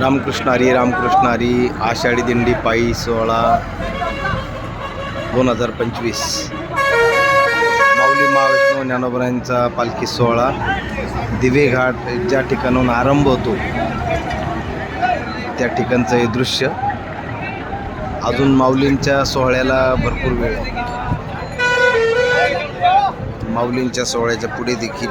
रामकृष्ण हरी रामकृष्ण हरी आषाढी दिंडी पायी सोहळा दोन हजार पंचवीस. माऊली महाविष्णू ज्ञानोबरांचा पालखी सोहळा. दिवे घाट ज्या ठिकाणाहून आरंभ होतो त्या ठिकाणचं हे दृश्य. अजून माऊलींच्या सोहळ्याला भरपूर वेळ आहे. माऊलींच्या सोहळ्याच्या पुढे देखील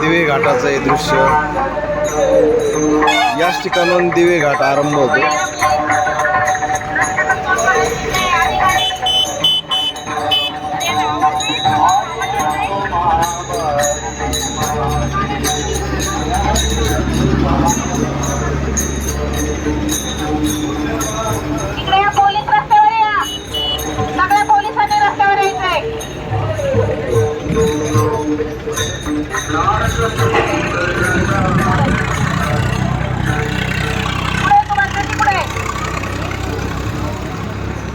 दिवे घाटाचं हे दृश्य. याच ठिकाणून दिवे घाट आरंभ होतो.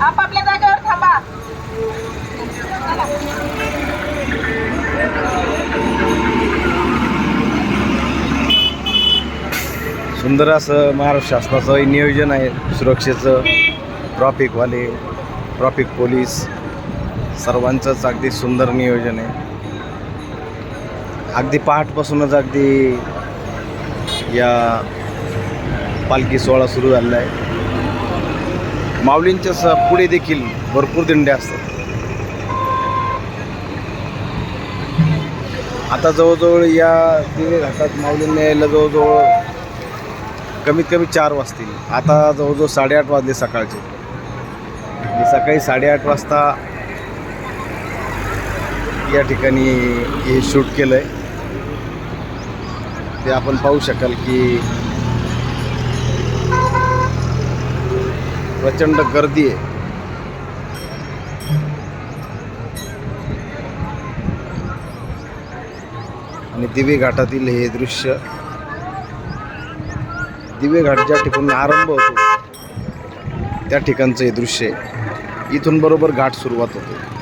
आपापल्या जागेवर थांबा सुंदर असं महाराष्ट्र शासनाचं नियोजन आहे सुरक्षेचं. ट्रॉफिकवाले ट्रॉफिक पोलीस सर्वांचंच अगदी सुंदर नियोजन आहे. अगदी पहाटपासूनच अगदी या पालखी सोहळा सुरू झालेला आहे माऊलींच्या स पुढे देखील भरपूर दिंड्या असतात. आता जवळजवळ या तिन्ही घाटात माऊलींना यायला जवळजवळ कमीत कमी चार वाजतील. आता जवळजवळ साडेआठ वाजले सकाळचे. सकाळी साडेआठ वाजता या ठिकाणी हे शूट केलं आहे ते आपण पाहू शकाल की प्रचंड गर्दी आहे. आणि दिवे घाटातील हे दृश्य दिवे घाट ज्या ठिकाणी आरंभ होतो त्या ठिकाणचं हे दृश्य आहे. इथून बरोबर घाट सुरुवात होते.